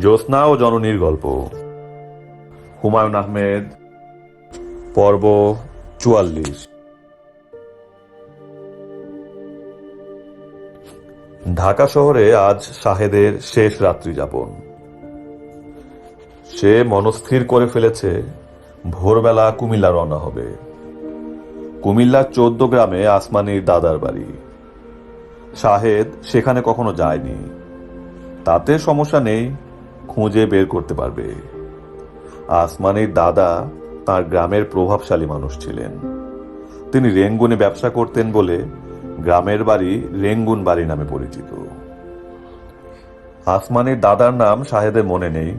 জ্যোৎস্না ও জননীর গল্প। হুমায়ুন আহমেদ পর্ব চুয়াল্লিশ। ঢাকা শহরে আজ শাহেদের শেষ রাত্রি যাপন। সে মনস্থির করে ফেলেছে, ভোরবেলা কুমিল্লা রওনা হবে। কুমিল্লার চোদ্দ গ্রামে আসমানির দাদার বাড়ি। শাহেদ সেখানে কখনো যায়নি। তাতে সমস্যা নেই, খুঁজে বের করতে পারবে। আসমানির দাদা তার গ্রামের প্রভাবশালী মানুষ ছিলেন। তিনি রেঙ্গুনে ব্যবসা করতেন বলে গ্রামের বাড়ি রেঙ্গুন বাড়ি নামে পরিচিত। আসমানির দাদার নাম শাহেদের মনে নেই,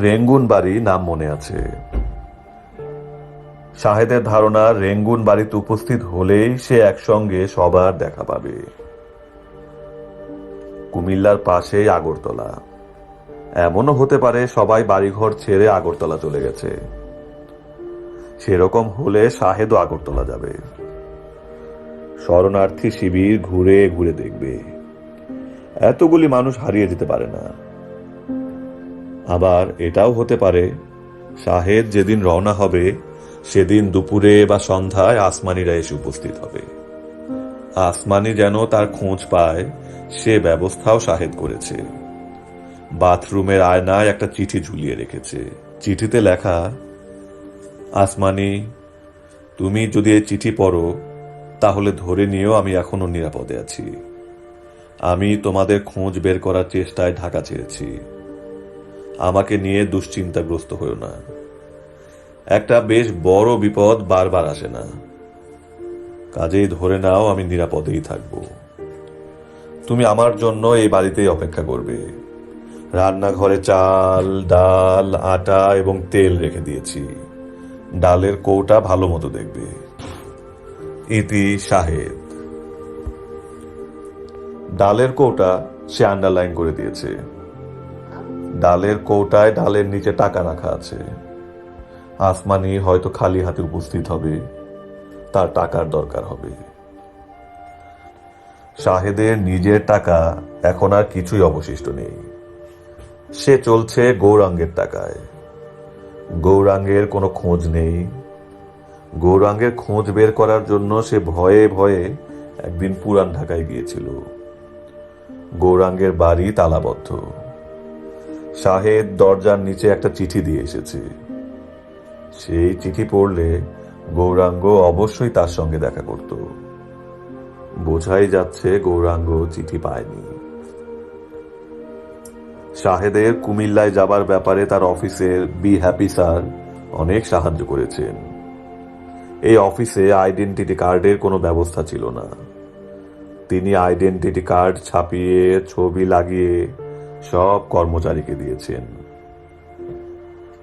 রেঙ্গুন বাড়ি নাম মনে আছে। শাহেদের ধারণা, রেঙ্গুন বাড়িতে উপস্থিত হলেই সে একসঙ্গে সবার দেখা পাবে। কুমিল্লার পাশেই আগরতলা। এমনও হতে পারে সবাই বাড়িঘর ছেড়ে আগরতলা চলে গেছে। সেরকম হলে শাহেদও আগরতলা যাবে। শরণার্থী শিবির ঘুরে ঘুরে দেখবে। এতগুলি মানুষ হারিয়ে যেতে পারে না। আবার এটাও হতে পারে, শাহেদ যেদিন রওনা হবে, সেদিন দুপুরে বা সন্ধ্যায় আসমানিরা এসে উপস্থিত হবে। আসমানি যেন তার খোঁজ পায়, সে ব্যবস্থাও শাহেদ করেছে। বাথরুমের আয়নায় একটা চিঠি ঝুলিয়ে রেখেছে। চিঠিতে লেখা, আসমানি, তুমি যদি এই চিঠি পড়ো তাহলে ধরে নিয়েও আমি এখনও নিরাপদে আছি। আমি তোমাদের খোঁজ বের করার চেষ্টায় ঢাকা চেয়েছি আমাকে নিয়ে দুশ্চিন্তাগ্রস্ত হয়েও না। একটা বেশ বড় বিপদ বারবার আসে না। কাজেই ধরে নাও আমি নিরাপদেই থাকব। তুমি আমার জন্য এই বাড়িতেই অপেক্ষা করবে। রান্নাঘরে চাল, ডাল, আটা এবং তেল রেখে দিয়েছি। ডালের কৌটা ভালো মতো দেখবে। ইতি শাহেদ। ডালের কৌটা সে আন্ডারলাইন করে দিয়েছে। ডালের কৌটায় ডালের নিচে টাকা রাখা আছে। আসমানি হয়তো খালি হাতে উপস্থিত হবে। তার টাকার দরকার হবে। শাহেদের নিজের টাকা এখন আর কিছুই অবশিষ্ট নেই। সে চলছে গৌরাঙ্গের টাকায়। গৌরাঙ্গের কোনো খোঁজ নেই। গৌরাঙ্গের খোঁজ বের করার জন্য সে ভয়ে ভয়ে একদিন পুরান ঢাকায় গিয়েছিল। গৌরাঙ্গের বাড়ি তালাবদ্ধ। শাহেদ দরজার নিচে একটা চিঠি দিয়ে এসেছে। সেই চিঠি পড়লে গৌরাঙ্গ অবশ্যই তার সঙ্গে দেখা করত। বোঝাই যাচ্ছে গৌরাঙ্গ চিঠি পায়নি। শাহেদের কুমিল্লায় যাবার ব্যাপারে তার অফিসের বি হ্যাপি স্যার অনেক সাহায্য করেছেন। এই অফিসে আইডেন্টিটি কার্ডের কোনো ব্যবস্থা ছিল না। তিনি আইডেন্টিটি কার্ড ছাপিয়ে, ছবি লাগিয়ে সব কর্মচারীকে দিয়েছেন।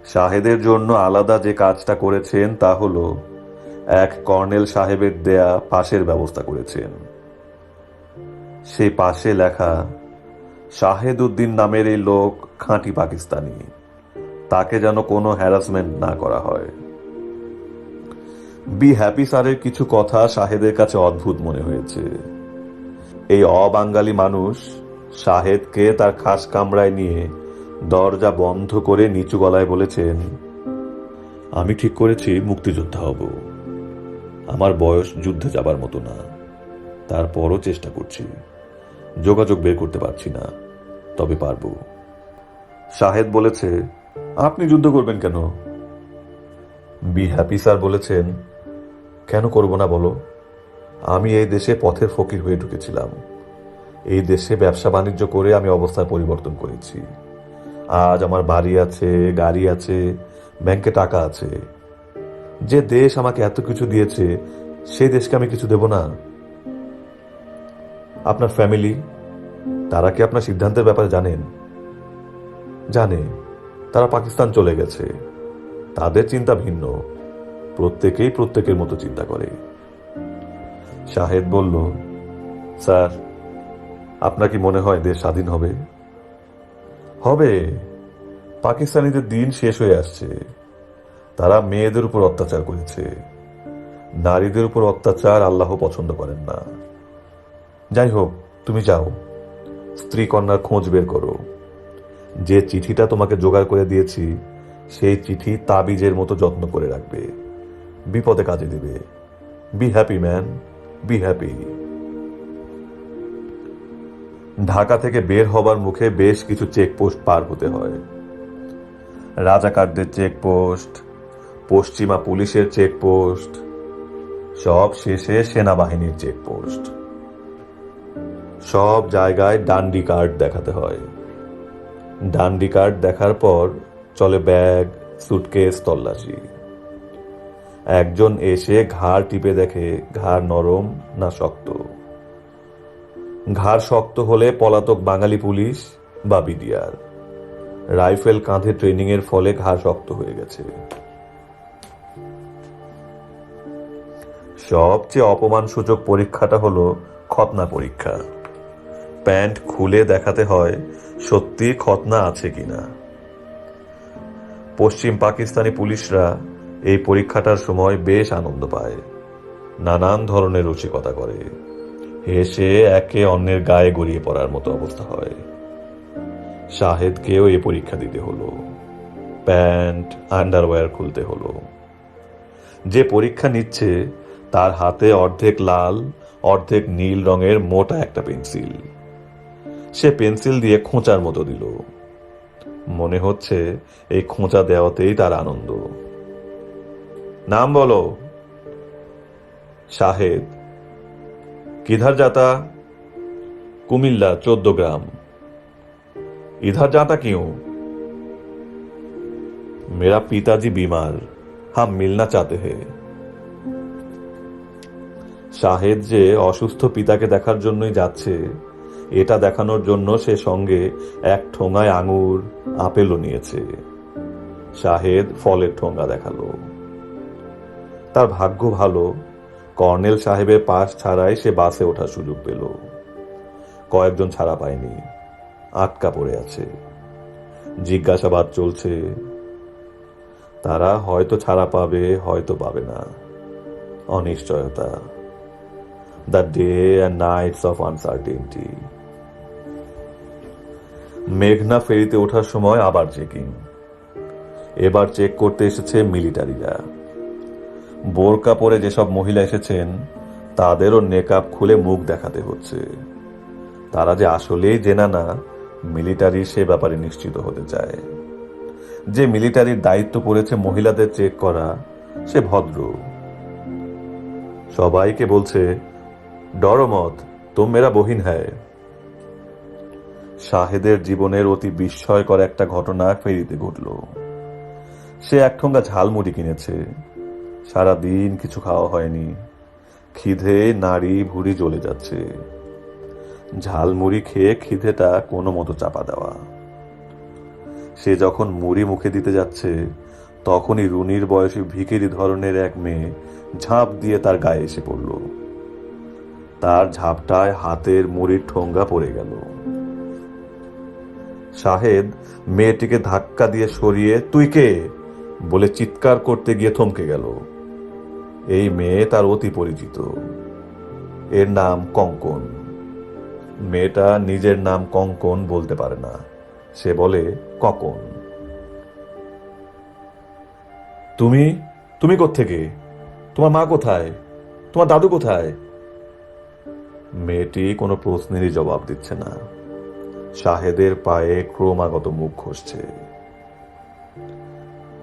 শাহেদের জন্য আলাদা যে কাজটা করেছেন তা হলো এক কর্নেল সাহেবের দেয়া পাশের ব্যবস্থা করেছেন। সেই পাশে লেখা শাহেদ উদ্দিন নামের এই লোক খাঁটি পাকিস্তানি। তাকে যেন কোনো হ্যারাসমেন্ট না করা হয়। বি হ্যাপি স্যারের কিছু কথা শাহেদের কাছে অদ্ভুত মনে হয়েছে। এই অবাঙ্গালি মানুষ শাহেদকে তার খাস কামরায় নিয়ে দরজা বন্ধ করে নিচু গলায় বলেছেন, আমি ঠিক করেছি, মুক্তিযোদ্ধা হব। আমার বয়স যুদ্ধে যাবার মতো না। তারপরও চেষ্টা করছি। যোগাযোগ বের করতে পারছি না। তবে পারব। শাহেদ বলেছে, আপনি যুদ্ধ করবেন কেন? বি হ্যাপি স্যার বলেছেন কেন করব না বলো? আমি এই দেশে পথের ফকির হয়ে ঢুকেছিলাম। এই দেশে ব্যবসা বাণিজ্য করে আমি অবস্থার পরিবর্তন করেছি। আজ আমার বাড়ি আছে, গাড়ি আছে, ব্যাংকে টাকা আছে। যে দেশ আমাকে এত কিছু দিয়েছে সেই দেশকে আমি কিছু দেব না। আপনার ফ্যামিলি, তারা কি আপনার সিদ্ধান্তের ব্যাপারে জানেন? জানে, তারা পাকিস্তান চলে গেছে। তাদের চিন্তা ভিন্ন। প্রত্যেকেই প্রত্যেকের মতো চিন্তা করে। শাহেদ বলল, স্যার, আপনার কি মনে হয় দেশ স্বাধীন হবে? হবে। পাকিস্তানিদের দিন শেষ হয়ে আসছে। তারা মেয়েদের উপর অত্যাচার করেছে। নারীদের উপর অত্যাচার আল্লাহ পছন্দ করেন না। যাই হোক, তুমি যাও। স্ত্রী কন্যার খোঁজ বের করো। যে চিঠিটা তোমাকে জোগাড় করে দিয়েছি, সেই চিঠি তাবিজের মতো যত্ন করে রাখবে। বিপদে কাজে দেবে। Be happy man be happy Dhaka থেকে বের হবার মুখে বেশ কিছু চেকপোস্ট পার হতে হয়। রাজাকারদের চেকপোস্ট, পশ্চিমা পুলিশের চেকপোস্ট, সব শেষে সেনাবাহিনীর চেকপোস্ট। সব জায়গায় ডান্ডি কার্ড দেখাতে হয়। ডান্ডি কার্ড দেখার পর চলে ব্যাগ, সুটকেস, তল্লাশি। একজন এসে ঘাড় টিপে দেখে, ঘাড় নরম না শক্ত? ঘাড় শক্ত হলে পলাতক বাঙালি পুলিশ বা বিডিআর। রাইফেল কাঁধে ট্রেনিং এর ফলে ঘাড় শক্ত হয়ে গেছে। সবচেয়ে অপমানসূচক পরীক্ষাটা হলো খতনা পরীক্ষা। প্যান্ট খুলে দেখাতে হয় সত্যি খতনা আছে কিনা। পশ্চিম পাকিস্তানি পুলিশরা এই পরীক্ষাটার সময় বেশ আনন্দ পায়। নানান ধরনের রসিকতা করে। হেসে একে অন্যের গায়ে গড়িয়ে পড়ার মতো অবস্থা হয়। শাহেদকেও এ পরীক্ষা দিতে হলো। প্যান্ট, আন্ডারওয়্যার খুলতে হলো। যে পরীক্ষা নিচ্ছে, তার হাতে অর্ধেক লাল, অর্ধেক নীল রঙের মোটা একটা পেন্সিল। সে পেন্সিল দিয়ে খোঁচার মতো দিল। মনে হচ্ছে এই খোঁচা দেওয়াতেই তার আনন্দ। নাম বলো শাহেদ किधर जाता कुमिल्ला चौदह ग्राम इधर जाता क्यों मेरा पिताजी बीमार हम मिलना चाहते हैं শাহেদ যে অসুস্থ পিতাকে দেখার জন্যই যাচ্ছে এটা দেখানোর জন্য সে সঙ্গে এক ঠোঙায় আঙুর আপেলও নিয়েছে শাহেদ ফলের ঠোঙা দেখালো তার ভাগ্য ভালো, কর্নেল সাহেবের পাশ ছাড়াই সে বাসে ওঠার সুযোগ পেল। কয়েকজন ছাড়া পায়নি, আটকা পড়ে আছে। জিজ্ঞাসাবাদ চলছে, তারা হয়তো ছাড়া পাবে, হয়তো পাবে না। অনিশ্চয়তা। The day and nights of uncertainty. মেঘনা ফেরিতে ওঠার সময় আবার চেকিং। এবার চেক করতে এসেছে মিলিটারিরা। বোরকা পরে যেসব মহিলা এসেছেন, তাদেরও নেকাব খুলে মুখ দেখাতে হচ্ছে। তারা যে আসলেই জেনা না মিলিটারি সে ব্যাপারে নিশ্চিত হতে চায়। যে মিলিটারির দায়িত্ব পড়েছে মহিলাদের চেক করা, সে ভদ্র। সবাইকে বলছে ডরো মত তুম মেরা বহিন হ্যায়। শাহেদের জীবনের অতি বিস্ময়কর একটা ঘটনা ফেরিতে ঘটল। সে এক ঠোঙ্গা ঝালমুড়ি কিনেছে। সারাদিন কিছু খাওয়া হয়নি। খিদে নাড়ি ভুড়ি জ্বলে যাচ্ছে। ঝালমুড়ি খেয়ে খিদেটা কোনো মতো চাপা দেওয়া। সে যখন মুড়ি মুখে দিতে যাচ্ছে, তখনই রুনির বয়সী ভিকিরি ধরনের এক মেয়ে ঝাঁপ দিয়ে তার গায়ে এসে পড়ল। তার ঝাপটায় হাতের মুড়ির ঠোঙ্গা পড়ে গেল। শাহেদ মেয়েটিকে ধাক্কা দিয়ে সরিয়ে, তুই কে? বলে চিৎকার করতে গিয়ে থমকে গেল। এই মেয়ে তার অতি পরিচিত। এর নাম কঙ্কন। মেয়েটা নিজের নাম কঙ্কন বলতে পারে না। সে বলে ককন। তুমি তুমি কোত্থেকে? তোমার মা কোথায়? তোমার দাদু কোথায়? মেয়েটি কোনো প্রশ্নেরই জবাব দিচ্ছে না। শাহেদের পায়ে ক্রমাগত মুখ ঘষছে।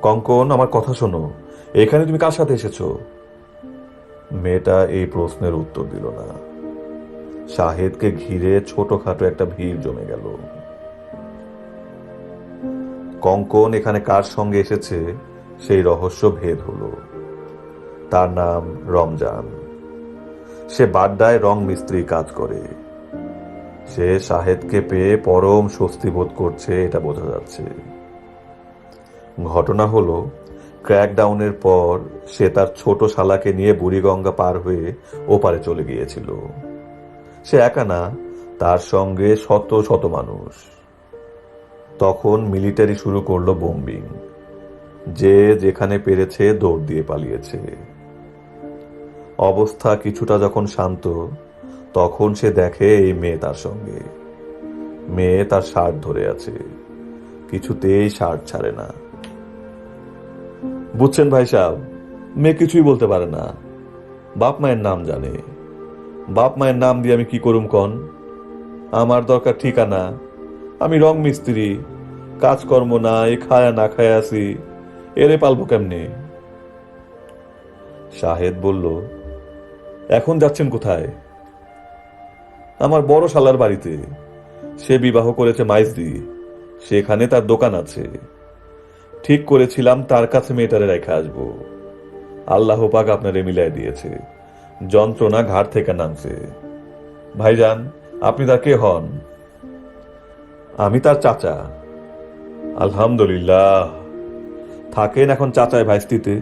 কঙ্কন, আমার কথা শোনো। এখানে তুমি কার সাথে এসেছ? মেয়েটা এই প্রশ্নের উত্তর দিল না। শাহেদকে ঘিরে ছোটখাটো একটা ভিড় জমে গেল। কঙ্কন এখানে কার সঙ্গে এসেছে সেই রহস্য ভেদ হলো। তার নাম রমজান। সে বাড্ডায় রং মিস্ত্রি কাজ করে। সে শাহেদকে পেয়ে পরম স্বস্তি বোধ করছে, এটা বোঝা যাচ্ছে। ঘটনা হলো ক্র্যাকডাউনের পর সে তার ছোট শালাকে নিয়ে বুড়িগঙ্গা পার হয়ে ওপারে চলে গিয়েছিল। সে একা না, তার সঙ্গে শত শত মানুষ। তখন মিলিটারি শুরু করল বোম্বিং যে যেখানে পেরেছে দৌড় দিয়ে পালিয়েছে। অবস্থা কিছুটা যখন শান্ত, তখন সে দেখে এই মেয়ে তার সঙ্গে। মেয়ে তার শার্ট ধরে আছে। কিছুতেই শার্ট ছাড়ে না। বুঝছেন ভাই সাহেব? মেয়ে কিছুই বলতে পারে না। বাপ মায়ের নাম জানে। বাপ মায়ের নাম দিয়ে আমি কি করুম কন? আমার দরকার ঠিকানা। আমি রং মিস্ত্রি। কাজকর্ম নাই, খায়া না খায়া আছি। এরে পালবো কেমনে? শাহেদ বলল, এখন যাচ্ছেন কোথায়? আমার বড় শালার বাড়িতে। সে বিবাহ করেছে মাইজদি। সেখানে তার দোকান আছে। ঠিক করেছিলাম, তার কাছে মেয়েটারে রেখে আসব। আল্লাহ পাক আপনারে মিলাই দিয়েছে। যন্ত্রণা ঘাট থেকে নামছে। ভাইজান, আপনি তার কে হন? আমি তার চাচা। আলহামদুলিল্লাহ। থাকেন এখন চাচায় ভাইস্তিতে।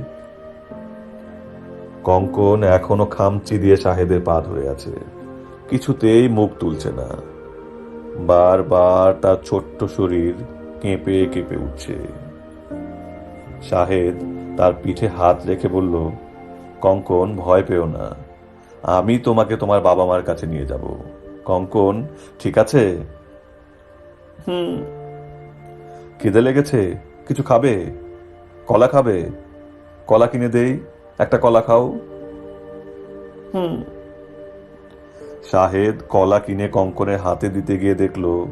কঙ্কন এখনও খামচি দিয়ে শাহেদের পা ধরে আছে। কিছুতেই মুখ তুলছে না। বারবার তার ছোট্ট শরীর কেঁপে কেঁপে উঠছে। শাহেদ তার পিঠে হাত রেখে বলল কঙ্কন ভয় পেও না। আমি তোমাকে তোমার বাবা মার কাছে নিয়ে যাব। কঙ্কন ঠিক আছে? হুম। খিদে লেগেছে? কিছু খাবে? কলা খাবে? কলা কিনে দেই? একটা কলা খাও। হুম। শাহেদ কলা কিনে কঙ্কনের হাতে দিতে গিয়ে দেখল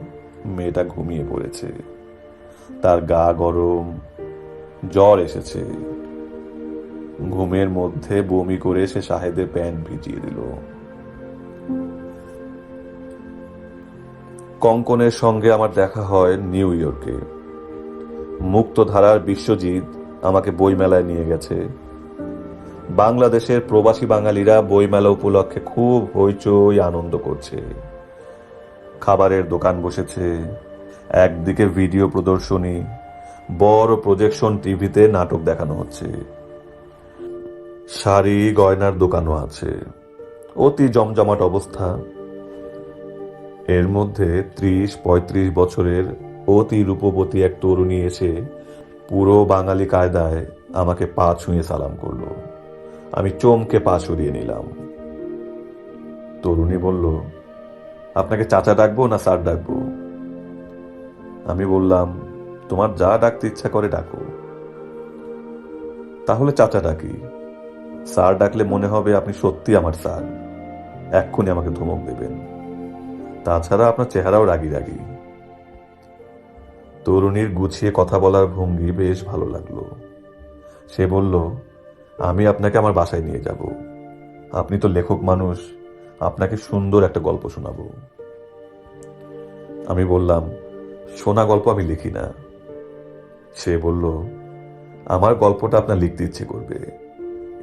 মেয়েটা ঘুমিয়ে পড়েছে। তার গা গরম জ্বর এসেছে। ঘুমের মধ্যে বমি করে সে শাহেদের প্যান্ট ভিজিয়ে দিল। কঙ্কনের সঙ্গে আমার দেখা হয় নিউ ইয়র্কে। মুক্তধারার বিশ্বজিৎ আমাকে বইমেলায় নিয়ে গেছে। বাংলাদেশের প্রবাসী বাঙালিরা বইমেলা উপলক্ষে খুব হইচই আনন্দ করছে। খাবারের দোকান বসেছে, একদিকে ভিডিও প্রদর্শনী বড় প্রজেকশন টিভিতে নাটক দেখানো হচ্ছে। শাড়ি, গয়নার দোকানও আছে। অতি জমজমাট অবস্থা। এর মধ্যে ত্রিশ, পঁয়ত্রিশ বছরের অতি রূপবতী এক তরুণী এসে পুরো বাঙালি কায়দায় আমাকে পা ছুঁয়ে সালাম করল। আমি চমকে পা সরিয়ে নিলাম। তরুণী বলল, আপনাকে চাচা ডাকবো না স্যার ডাকবো? আমি বললাম তোমার যা ডাকতে ইচ্ছা করে ডাকো। তাহলে চাচা ডাকি। স্যার ডাকলে মনে হবে আপনি সত্যি আমার স্যার। এক্ষুনি আমাকে ধমক দেবেন। তাছাড়া আপনার চেহারাও রাগি রাগি। তরুণীর গুছিয়ে কথা বলার ভঙ্গি বেশ ভালো লাগল। সে বলল, আমি আপনাকে আমার বাসায় নিয়ে যাব। আপনি তো লেখক মানুষ, আপনাকে সুন্দর একটা গল্প শোনাবো। আমি বললাম শোনা গল্প আমি লিখি না। সে বলল, আমার গল্পটা আপনার লিখতে ইচ্ছে করবে।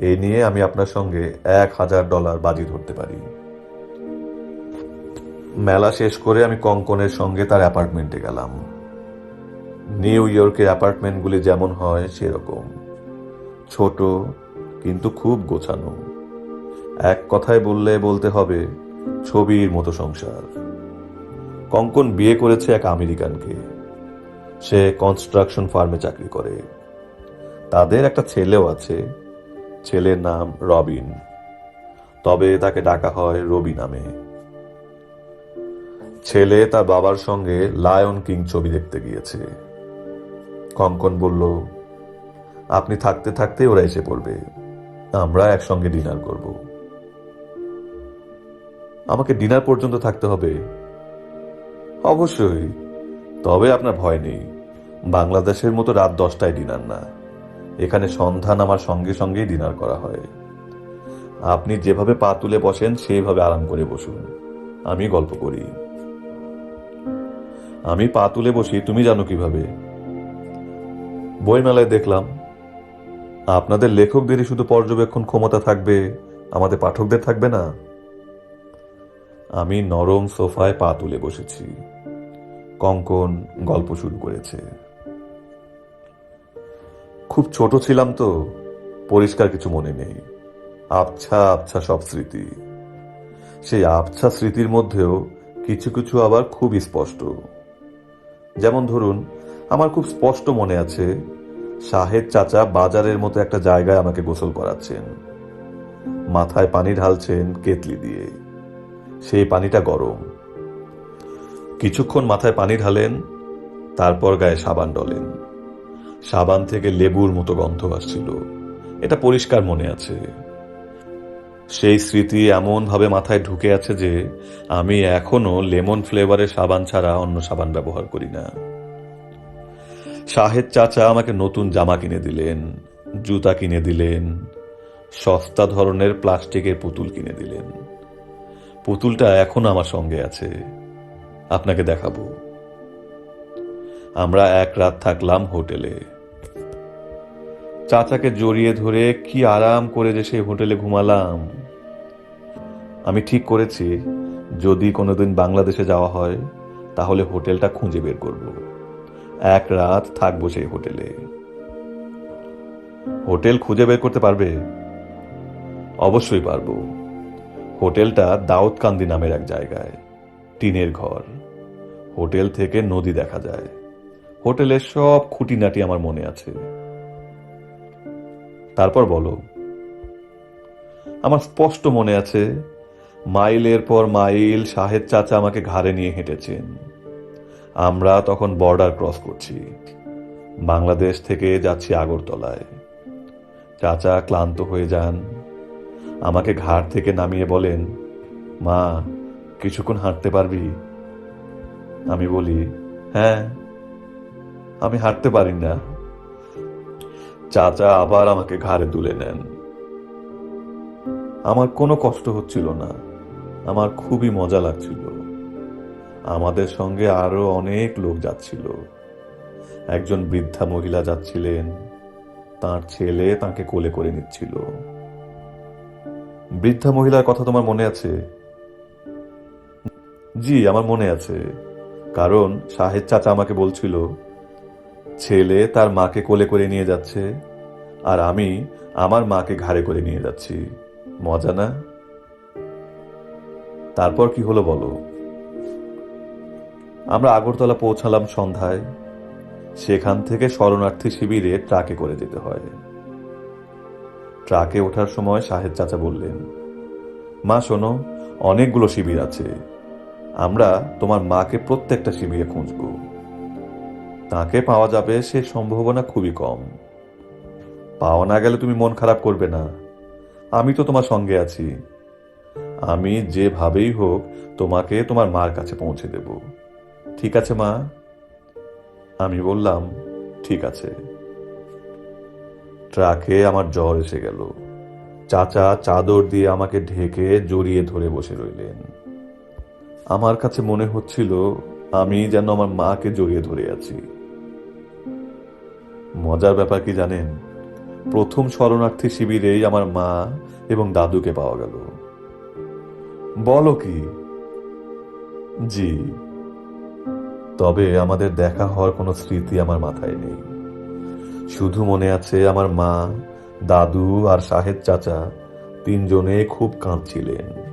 এ নিয়ে আমি আপনার সঙ্গে এক হাজার ডলার বাজি ধরতে পারি। মেলা শেষ করে আমি কঙ্কনের সঙ্গে তার অ্যাপার্টমেন্টে গেলাম। নিউ ইয়র্কের অ্যাপার্টমেন্টগুলি যেমন হয় সেরকম। ছোট, কিন্তু খুব গোছানো। এক কথায় বললে বলতে হবে, ছবির মতো সংসার। কঙ্কন বিয়ে করেছে এক আমেরিকানকে। সে কনস্ট্রাকশন ফার্মে চাকরি করে। তাদের একটা ছেলেও আছে, ছেলের নাম রবিন। তবে তাকে ডাকা হয় রবি নামে। ছেলে তার বাবার সঙ্গে লায়ন কিং ছবি দেখতে গিয়েছে। কঙ্কন বলল, আপনি থাকতে থাকতে ওরা এসে পড়বে। আমরা একসঙ্গে ডিনার করব। আমাকে ডিনার পর্যন্ত থাকতে হবে? অবশ্যই। তবে আপনার ভয় নেই। বাংলাদেশের মতো রাত দশটায় ডিনার না। এখানে সন্ধান আমার সঙ্গে সঙ্গেই ডিনার করা হয়। আপনি যেভাবে পা তুলে বসেন, সেইভাবে আরাম করে বসুন। আমি গল্প করি। আমি পা তুলে বসি, তুমি জানো কীভাবে? বইমেলায় দেখলাম, আপনাদের লেখকদেরই শুধু পর্যবেক্ষণ ক্ষমতা থাকবে, আমাদের পাঠকদের থাকবে না। আমি নরম সোফায় পা তুলে বসেছি। কঙ্কন গল্প শুরু করেছে। খুব ছোট ছিলাম তো, পরিষ্কার কিছু মনে নেই। আবছা আবছা সব স্মৃতি। সেই আবছা স্মৃতির মধ্যেও কিছু কিছু আবার খুব স্পষ্ট। যেমন ধরুন, আমার খুব স্পষ্ট মনে আছে শাহেদ চাচা বাজারের মতো একটা জায়গায় আমাকে গোসল করাচ্ছেন। মাথায় পানি ঢালছেন কেতলি দিয়ে। সেই পানিটা গরম। কিছুক্ষণ মাথায় পানি ঢালেন, তারপর গায়ে সাবান ডলেন। সাবান থেকে লেবুর মতো গন্ধ আসছিল। এটা পরিষ্কার মনে আছে। সেই স্মৃতি এমনভাবে মাথায় ঢুকে আছে যে আমি এখনও লেমন ফ্লেভারের সাবান ছাড়া অন্য সাবান ব্যবহার করি না। শাহেদ চাচা আমাকে নতুন জামা কিনে দিলেন, জুতা কিনে দিলেন, সস্তা ধরনের প্লাস্টিকের পুতুল কিনে দিলেন। পুতুলটা এখনও আমার সঙ্গে আছে। আপনাকে দেখাবো। আমরা এক রাত থাকলাম হোটেলে। চাচাকে জড়িয়ে ধরে কি আরাম করে যে সেই হোটেলে ঘুমালাম। আমি ঠিক করেছি, যদি কোনোদিন বাংলাদেশে যাওয়া হয়, তাহলে হোটেলটা খুঁজে বের করব। এক রাত থাকব সেই হোটেলে। হোটেল খুঁজে বের করতে পারবে? অবশ্যই পারব। হোটেলটা দাউদকান্দি নামের এক জায়গায়, টিনের ঘর। হোটেল থেকে নদী দেখা যায়। হোটেলের সব খুঁটিনাটি আমার মনে আছে। তারপর বলো, আমার স্পষ্ট মনে আছে, মাইলের পর মাইল শাহেদ চাচা আমাকে ঘাড়ে নিয়ে হেঁটেছেন। আমরা তখন বর্ডার ক্রস করছি। বাংলাদেশ থেকে যাচ্ছি আগরতলায়। চাচা ক্লান্ত হয়ে যান। আমাকে ঘাট থেকে নামিয়ে বলেন, মা, কিছুক্ষণ হাঁটতে পারবি? আমি বলি হ্যাঁ আমি হাঁটতে পারি না। চাচা আবার আমাকে ঘাড়ে তুলে নেন। আমার কোনো কষ্ট হচ্ছিল না। আমার খুবই মজা লাগছিল। আমাদের সঙ্গে আরও অনেক লোক যাচ্ছিল। একজন বৃদ্ধা মহিলা যাচ্ছিলেন। তার ছেলে তাকে কোলে করে নিচ্ছিল। বৃদ্ধা মহিলার কথা তোমার মনে আছে? জি, আমার মনে আছে। কারণ শাহেদ চাচা আমাকে বলছিল, ছেলে তার মাকে কোলে করে নিয়ে যাচ্ছে আর আমি আমার মাকে ঘাড়ে করে নিয়ে যাচ্ছি। মজা না? তারপর কি হলো বলো? আমরা আগরতলা পৌঁছালাম সন্ধ্যায়। সেখান থেকে শরণার্থী শিবিরে ট্রাকে করে যেতে হয়। ট্রাকে ওঠার সময় সাহেব চাচা বললেন, মা, শোনো, অনেকগুলো শিবির আছে। আমরা তোমার মাকে প্রত্যেকটা শিবিরে খুঁজব। তাকে পাওয়া যাবে সে সম্ভাবনা খুবই কম। পাওয়া না গেলে তুমি মন খারাপ করবে না। আমি তো তোমার সঙ্গে আছি। আমি যেভাবেই হোক তোমাকে তোমার মার কাছে পৌঁছে দেব। ঠিক আছে, মা? আমি বললাম, ঠিক আছে। ট্রাকে আমার জ্বর এসে গেল। চাচা চাদর দিয়ে আমাকে ঢেকে জড়িয়ে ধরে বসে রইলেন। আমার কাছে মনে হচ্ছিল আমি যেন আমার মাকে জড়িয়ে ধরে আছি। মজার ব্যাপার কি জানেন? প্রথম শরণার্থী শিবিরেই আমার মা এবং দাদুকে পাওয়া গেল। বলো কি? জি। তবে আমাদের দেখা হওয়ার কোনো স্মৃতি আমার মাথায় নেই। শুধু মনে আছে আমার মা, দাদু আর শাহেদ চাচা তিনজনে খুব কাঁদছিলেন।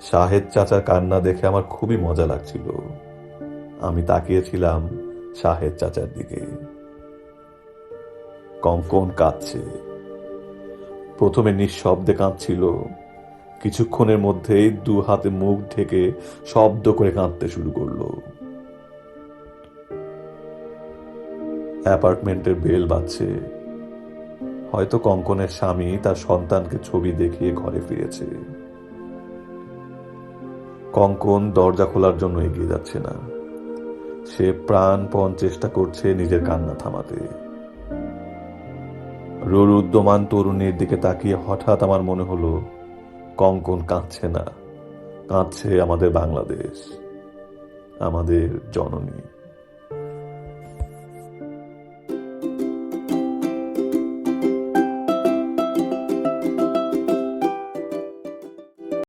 শাহেদ চাচার কান্না দেখে আমার খুবই মজা লাগছিল। আমি তাকিয়েছিলাম শাহেদ চাচার দিকে। কঙ্কন কাঁদছে। প্রথমে নিঃশব্দে কাঁদছিল। কিছুক্ষণের মধ্যেই দু হাতে মুখ ঢেকে শব্দ করে কাঁদতে শুরু করল। অ্যাপার্টমেন্টের বেল বাজছে। হয়তো কঙ্কনের স্বামী তার সন্তানকে ছবি দেখিয়ে ঘরে ফিরেছে। কঙ্কন দরজা খোলার জন্য এগিয়ে যাচ্ছে না। সে প্রাণপণ চেষ্টা করছে নিজের কান্না থামাতে। রুরুদ্যমান তরুণীর দিকে তাকিয়ে হঠাৎ আমার মনে হলো, কঙ্কন কাঁদছে না। কাঁদছে আমাদের বাংলাদেশ, আমাদের জননী।